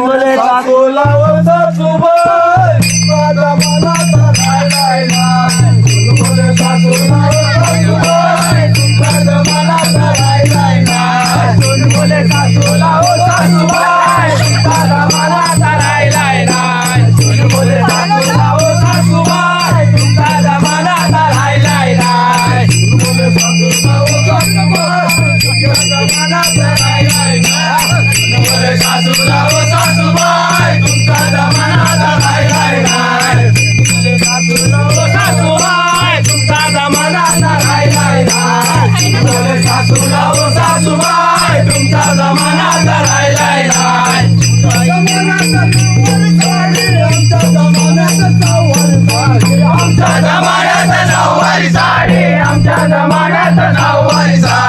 বলে hata na waiza